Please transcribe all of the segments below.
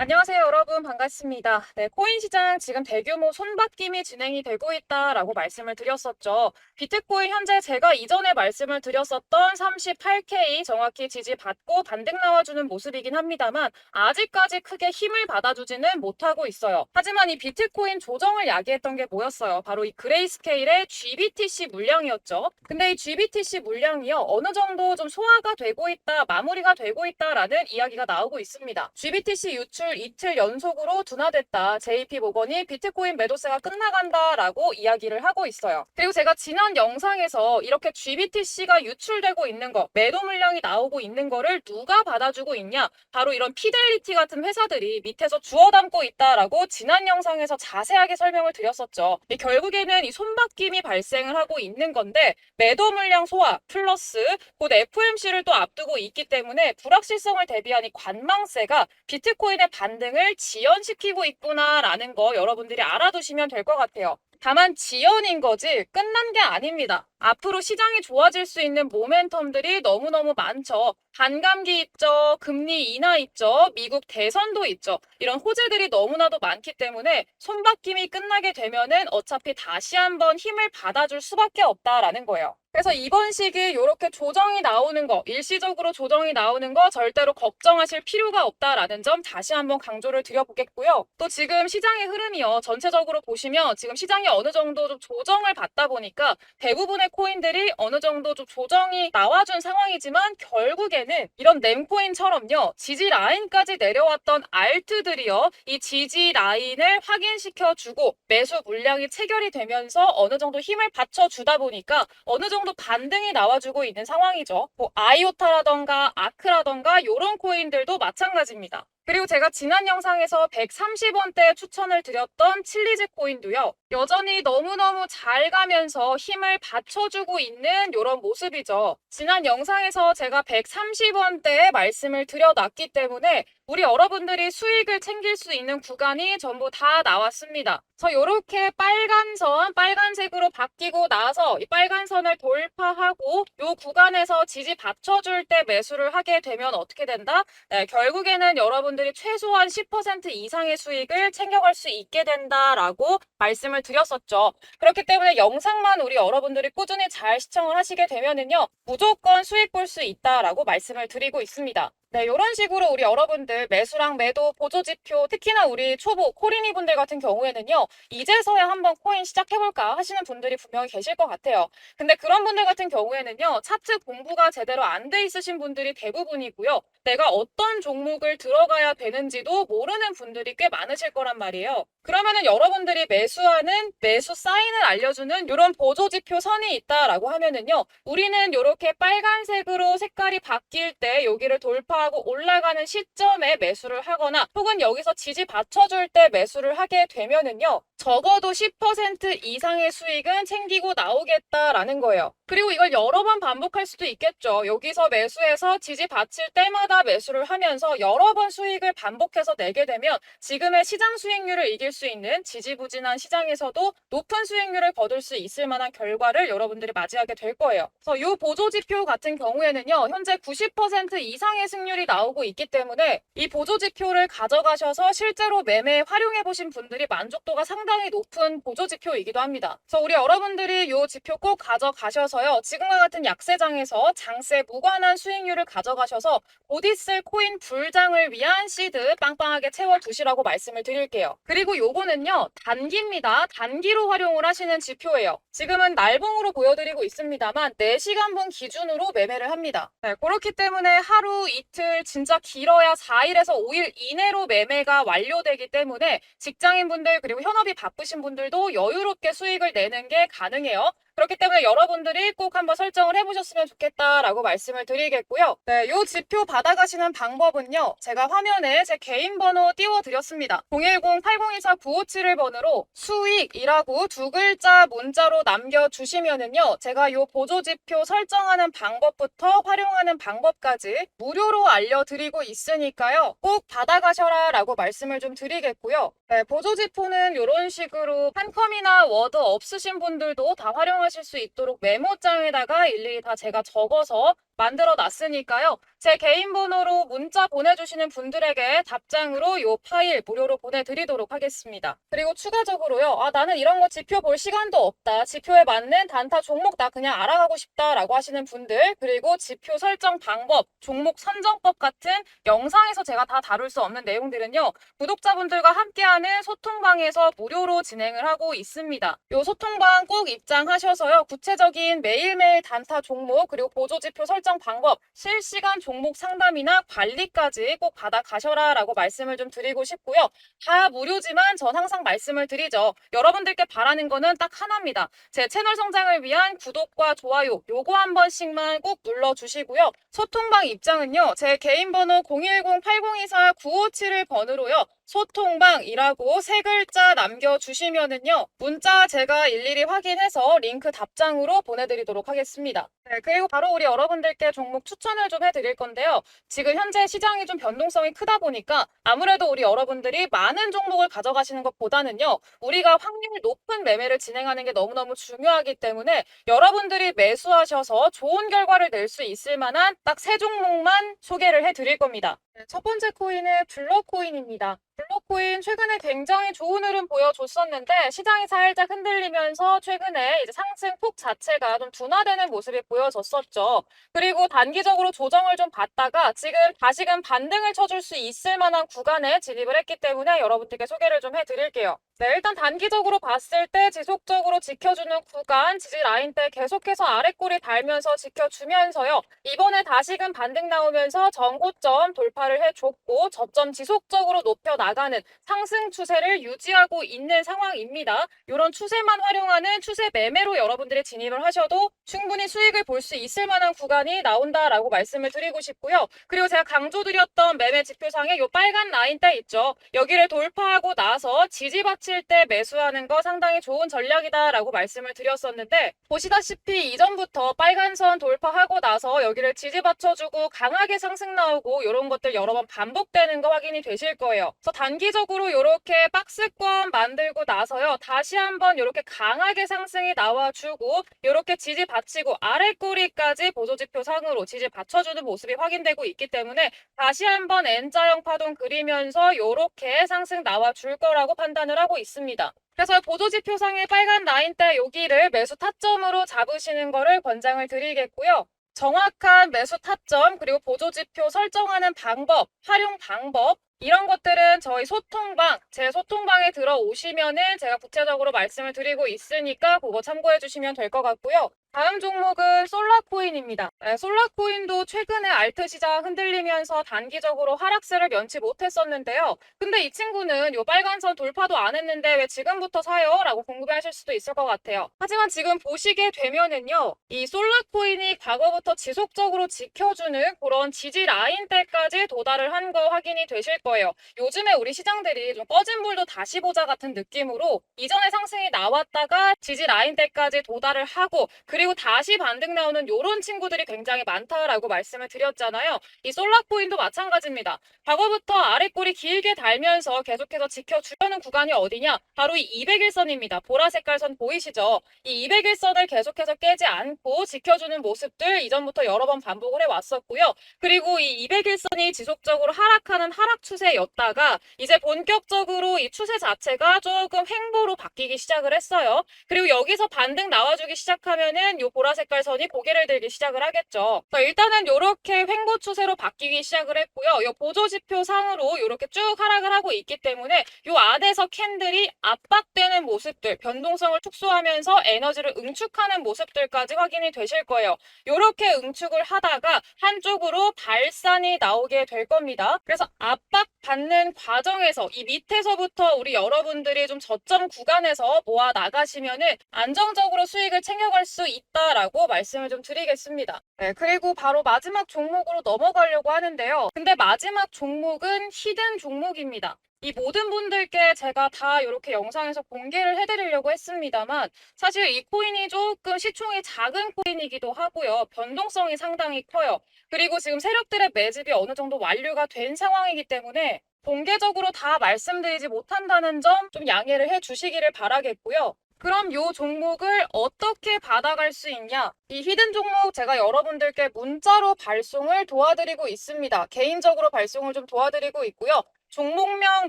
안녕하세요, 여러분. 반갑습니다. 네, 코인 시장 지금 대규모 손바뀜이 진행이 되고 있다라고 말씀을 드렸었죠. 비트코인 현재 제가 이전에 말씀을 드렸었던 38K 정확히 지지받고 반등 나와주는 모습이긴 합니다만 아직까지 크게 힘을 받아주지는 못하고 있어요. 하지만 이 비트코인 조정을 야기했던 게 뭐였어요? 바로 이 그레이스케일의 GBTC 물량이었죠. 근데 이 GBTC 물량이요, 어느 정도 좀 소화가 되고 있다, 마무리가 되고 있다라는 이야기가 나오고 있습니다. GBTC 유출 이틀 연속으로 둔화됐다. JP 모건이 비트코인 매도세가 끝나간다라고 이야기를 하고 있어요. 그리고 제가 지난 영상에서 이렇게 GBTC가 유출되고 있는 거, 매도 물량이 나오고 있는 거를 누가 받아주고 있냐? 바로 이런 피델리티 같은 회사들이 밑에서 주워 담고 있다라고 지난 영상에서 자세하게 설명을 드렸었죠. 이 결국에는 이 손바뀜이 발생을 하고 있는 건데 매도 물량 소화 플러스 곧 FOMC를 또 앞두고 있기 때문에 불확실성을 대비한 이 관망세가 비트코인의 반등을 지연시키고 있구나라는 거 여러분들이 알아두시면 될 것 같아요. 다만 지연인 거지 끝난 게 아닙니다. 앞으로 시장이 좋아질 수 있는 모멘텀들이 너무너무 많죠. 반감기 있죠. 금리 인하 있죠. 미국 대선도 있죠. 이런 호재들이 너무나도 많기 때문에 손바뀜이 끝나게 되면은 어차피 다시 한번 힘을 받아줄 수밖에 없다라는 거예요. 그래서 이번 시기 이렇게 조정이 나오는 거, 일시적으로 조정이 나오는 거 절대로 걱정하실 필요가 없다라는 점 다시 한번 강조를 드려보겠고요. 또 지금 시장의 흐름이요. 전체적으로 보시면 지금 시장이 어느 정도 좀 조정을 받다 보니까 대부분의 코인들이 어느 정도 좀 조정이 나와준 상황이지만 결국에는 이런 램코인처럼요. 지지 라인까지 내려왔던 알트들이요. 이 지지 라인을 확인시켜주고 매수 물량이 체결이 되면서 어느 정도 힘을 받쳐주다 보니까 어느 정도 반등이 나와주고 있는 상황이죠. 뭐 아이오타라던가 아크라던가 이런 코인들도 마찬가지입니다. 그리고 제가 지난 영상에서 130원대 추천을 드렸던 칠리즈 코인도요. 여전히 너무너무 잘 가면서 힘을 받쳐주고 있는 이런 모습이죠. 지난 영상에서 제가 130원대에 말씀을 드려놨기 때문에 우리 여러분들이 수익을 챙길 수 있는 구간이 전부 다 나왔습니다. 그래서 이렇게 빨간 선, 빨간색으로 바뀌고 나서 이 빨간 선을 돌파하고 이 구간에서 지지 받쳐줄 때 매수를 하게 되면 어떻게 된다? 네, 결국에는 여러분들이 최소한 10% 이상의 수익을 챙겨갈 수 있게 된다라고 말씀을 드렸었죠. 그렇기 때문에 영상만 우리 여러분들이 꾸준히 잘 시청을 하시게 되면은요, 무조건 수익 볼 수 있다라고 말씀을 드리고 있습니다. 네, 이런 식으로 우리 여러분들 매수랑 매도 보조 지표, 특히나 우리 초보 코리니 분들 같은 경우에는요, 이제서야 한번 코인 시작해볼까 하시는 분들이 분명히 계실 것 같아요. 근데 그런 분들 같은 경우에는요, 차트 공부가 제대로 안 돼 있으신 분들이 대부분이고요. 내가 어떤 종목을 들어가야 되는지도 모르는 분들이 꽤 많으실 거란 말이에요. 그러면은 여러분들이 매수하는 매수 사인을 알려주는 이런 보조 지표 선이 있다라고 하면은요, 우리는 이렇게 빨간색으로 색깔이 바뀔 때 여기를 돌파 하고 올라가는 시점에 매수를 하거나 혹은 여기서 지지 받쳐줄 때 매수를 하게 되면은요, 적어도 10% 이상의 수익은 챙기고 나오겠다라는 거예요. 그리고 이걸 여러 번 반복할 수도 있겠죠. 여기서 매수해서 지지 받칠 때마다 매수를 하면서 여러 번 수익을 반복해서 내게 되면 지금의 시장 수익률을 이길 수 있는 지지부진한 시장에서도 높은 수익률을 거둘 수 있을 만한 결과를 여러분들이 맞이하게 될 거예요. 그래서 이 보조 지표 같은 경우에는요. 현재 90% 이상의 승률이 나오고 있기 때문에 이 보조 지표를 가져가셔서 실제로 매매에 활용해 보신 분들이 만족도가 상당히 높은 보조 지표이기도 합니다. 그래서 우리 여러분들이 이 지표 꼭 가져가셔서요. 지금과 같은 약세장에서 장세 무관한 수익률을 가져가셔서 곧 있을 코인 불장을 위한 시드 빵빵하게 채워두시라고 말씀을 드릴게요. 그리고 요거는요. 단기입니다. 단기로 활용을 하시는 지표예요. 지금은 날봉으로 보여드리고 있습니다만 4시간분 기준으로 매매를 합니다. 네, 그렇기 때문에 하루 이틀 진짜 길어야 4일에서 5일 이내로 매매가 완료되기 때문에 직장인분들 그리고 현업이 바쁘신 분들도 여유롭게 수익을 내는 게 가능해요. 그렇기 때문에 여러분들이 꼭 한번 설정을 해보셨으면 좋겠다라고 말씀을 드리겠고요. 네, 요 지표 받아가시는 방법은요. 제가 화면에 제 개인 번호 띄워드렸습니다. 010-8024-957을 번호로 수익이라고 두 글자 문자로 남겨주시면은요. 제가 요 보조 지표 설정하는 방법부터 활용하는 방법까지 무료로 알려드리고 있으니까요. 꼭 받아가셔라 라고 말씀을 좀 드리겠고요. 네, 보조 지표는 이런 식으로 한 컴이나 워드 없으신 분들도 다 활용 하실 수 있도록 메모장에다가 일일이 다 제가 적어서 만들어 놨으니까요. 제 개인 번호로 문자 보내주시는 분들에게 답장으로 요 파일 무료로 보내드리도록 하겠습니다. 그리고 추가적으로요. 아, 나는 이런 거 지표 볼 시간도 없다. 지표에 맞는 단타 종목 나 그냥 알아가고 싶다라고 하시는 분들, 그리고 지표 설정 방법, 종목 선정법 같은 영상에서 제가 다 다룰 수 없는 내용들은요. 구독자분들과 함께하는 소통방에서 무료로 진행을 하고 있습니다. 요 소통방 꼭 입장하셔서요. 구체적인 매일매일 단타 종목 그리고 보조지표 설정 방법, 실시간 종목 상담이나 관리까지 꼭 받아 가셔라 라고 말씀을 좀 드리고 싶고요. 다 무료지만 전 항상 말씀을 드리죠. 여러분들께 바라는 거는 딱 하나입니다. 제 채널 성장을 위한 구독과 좋아요 요거 한 번씩만 꼭 눌러주시고요. 소통방 입장은요. 제 개인 번호 010-8024-957을 번호로요. 소통방이라고 세 글자 남겨주시면은요. 문자 제가 일일이 확인해서 링크 답장으로 보내드리도록 하겠습니다. 네, 그리고 바로 우리 여러분들께 종목 추천을 좀 해드릴 건데요. 지금 현재 시장이 좀 변동성이 크다 보니까 아무래도 우리 여러분들이 많은 종목을 가져가시는 것보다는요. 우리가 확률 높은 매매를 진행하는 게 너무너무 중요하기 때문에 여러분들이 매수하셔서 좋은 결과를 낼 수 있을 만한 딱 세 종목만 소개를 해드릴 겁니다. 네, 첫 번째 코인은 블록코인입니다. 블록코인 최근에 굉장히 좋은 흐름 보여줬었는데 시장이 살짝 흔들리면서 최근에 이제 상승 폭 자체가 좀 둔화되는 모습이 보여졌었죠. 그리고 단기적으로 조정을 좀 받다가 지금 다시금 반등을 쳐줄 수 있을 만한 구간에 진입을 했기 때문에 여러분들께 소개를 좀 해드릴게요. 네, 일단 단기적으로 봤을 때 지속적으로 지켜주는 구간 지지 라인 때 계속해서 아래꼬리 달면서 지켜주면서요. 이번에 다시금 반등 나오면서 전고점 돌파 를 해줬고 저점 지속적으로 높여 나가는 상승 추세를 유지하고 있는 상황입니다. 이런 추세만 활용하는 추세 매매로 여러분들이 진입을 하셔도 충분히 수익을 볼 수 있을 만한 구간이 나온다라고 말씀을 드리고 싶고요. 그리고 제가 강조드렸던 매매 지표상에 이 빨간 라인대 있죠. 여기를 돌파하고 나서 지지받칠 때 매수하는 거 상당히 좋은 전략이다라고 말씀을 드렸었는데 보시다시피 이전부터 빨간 선 돌파하고 나서 여기를 지지받쳐주고 강하게 상승 나오고 이런 것들 여러 번 반복되는 거 확인이 되실 거예요. 그래서 단기적으로 이렇게 박스권 만들고 나서요. 다시 한번 이렇게 강하게 상승이 나와주고 이렇게 지지 받치고 아래 꼬리까지 보조지표 상으로 지지 받쳐주는 모습이 확인되고 있기 때문에 다시 한번 N자형 파동 그리면서 이렇게 상승 나와줄 거라고 판단을 하고 있습니다. 그래서 보조지표상의 빨간 라인대 여기를 매수 타점으로 잡으시는 거를 권장을 드리겠고요. 정확한 매수 타점 그리고 보조 지표 설정하는 방법, 활용 방법 이런 것들은 저희 소통방, 제 소통방에 들어오시면은 제가 구체적으로 말씀을 드리고 있으니까 그거 참고해 주시면 될 것 같고요. 다음 종목은 솔라코인입니다. 네, 솔라코인도 최근에 알트 시장 흔들리면서 단기적으로 하락세를 면치 못했었는데요. 근데 이 친구는 요 빨간 선 돌파도 안 했는데 왜 지금부터 사요? 라고 궁금해하실 수도 있을 것 같아요. 하지만 지금 보시게 되면은요. 이 솔라코인이 과거부터 지속적으로 지켜주는 그런 지지 라인대까지 도달을 한 거 확인이 되실 거예요. 요즘에 우리 시장들이 좀 꺼진 불도 다시 보자 같은 느낌으로 이전에 상승이 나왔다가 지지 라인대까지 도달을 하고 그 리고 다시 반등 나오는 이런 친구들이 굉장히 많다라고 말씀을 드렸잖아요. 이 솔라코인도 마찬가지입니다. 과거부터 아래꼬리 길게 달면서 계속해서 지켜주려는 구간이 어디냐? 바로 이 201선입니다. 보라 색깔 선 보이시죠? 이 201선을 계속해서 깨지 않고 지켜주는 모습들 이전부터 여러 번 반복을 해왔었고요. 그리고 이 201선이 지속적으로 하락하는 하락 추세였다가 이제 본격적으로 이 추세 자체가 조금 횡보로 바뀌기 시작을 했어요. 그리고 여기서 반등 나와주기 시작하면은 요 보라 색깔 선이 고개를 들기 시작을 하겠죠. 자, 일단은 요렇게 횡보 추세로 바뀌기 시작을 했고요. 요 보조 지표 상으로 요렇게 쭉 하락을 하고 있기 때문에 요 안에서 캔들이 압박되는 모습들, 변동성을 축소하면서 에너지를 응축하는 모습들까지 확인이 되실 거예요. 요렇게 응축을 하다가 한쪽으로 발산이 나오게 될 겁니다. 그래서 압박받는 과정에서 이 밑에서부터 우리 여러분들이 좀 저점 구간에서 모아 나가시면은 안정적으로 수익을 챙겨갈 수 있 다라고 말씀을 좀 드리겠습니다. 네, 그리고 바로 마지막 종목으로 넘어가려고 하는데요. 근데 마지막 종목은 히든 종목입니다. 이 모든 분들께 제가 다 이렇게 영상에서 공개를 해드리려고 했습니다만 사실 이 코인이 조금 시총이 작은 코인이기도 하고요. 변동성이 상당히 커요. 그리고 지금 세력들의 매집이 어느 정도 완료가 된 상황이기 때문에 공개적으로 다 말씀드리지 못한다는 점 좀 양해를 해 주시기를 바라겠고요. 그럼 요 종목을 어떻게 받아갈 수 있냐? 이 히든 종목 제가 여러분들께 문자로 발송을 도와드리고 있습니다. 개인적으로 발송을 좀 도와드리고 있고요. 종목명,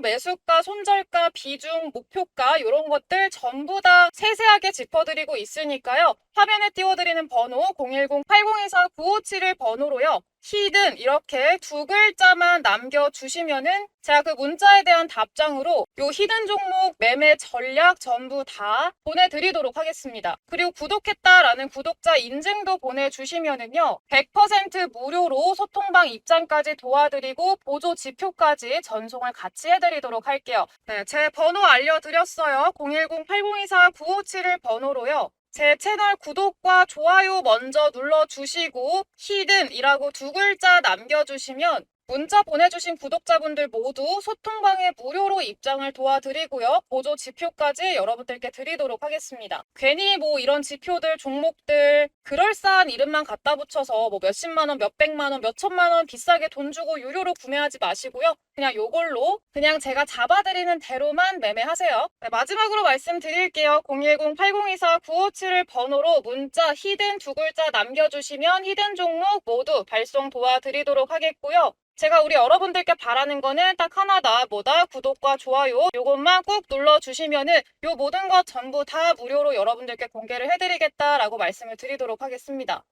매수가, 손절가, 비중, 목표가 이런 것들 전부 다 세세하게 짚어드리고 있으니까요. 화면에 띄워드리는 번호 010-8024-957을 번호로요. 히든 이렇게 두 글자만 남겨주시면은 제가 그 문자에 대한 답장으로 요 히든 종목 매매 전략 전부 다 보내드리도록 하겠습니다. 그리고 구독했다라는 구독자 인증도 보내주시면은요 100% 무료로 소통방 입장까지 도와드리고 보조 지표까지 전 송을 같이 해드리도록 할게요. 네, 제 번호 알려드렸어요. 010-8024-957을 번호로요. 제 채널 구독과 좋아요 먼저 눌러주시고 히든이라고 두 글자 남겨주시면 문자 보내주신 구독자분들 모두 소통방에 무료로 입장을 도와드리고요. 보조 지표까지 여러분들께 드리도록 하겠습니다. 괜히 뭐 이런 지표들, 종목들 그럴싸한 이름만 갖다 붙여서 뭐 몇십만 원, 몇백만 원, 몇천만 원 비싸게 돈 주고 유료로 구매하지 마시고요. 그냥 요걸로 그냥 제가 잡아드리는 대로만 매매하세요. 네, 마지막으로 말씀드릴게요. 010-8024-957을 번호로 문자 히든 두 글자 남겨주시면 히든 종목 모두 발송 도와드리도록 하겠고요. 제가 우리 여러분들께 바라는 거는 딱 하나다. 뭐다? 구독과 좋아요. 요것만 꾹 눌러주시면은 요 모든 것 전부 다 무료로 여러분들께 공개를 해드리겠다라고 말씀을 드리도록 하겠습니다.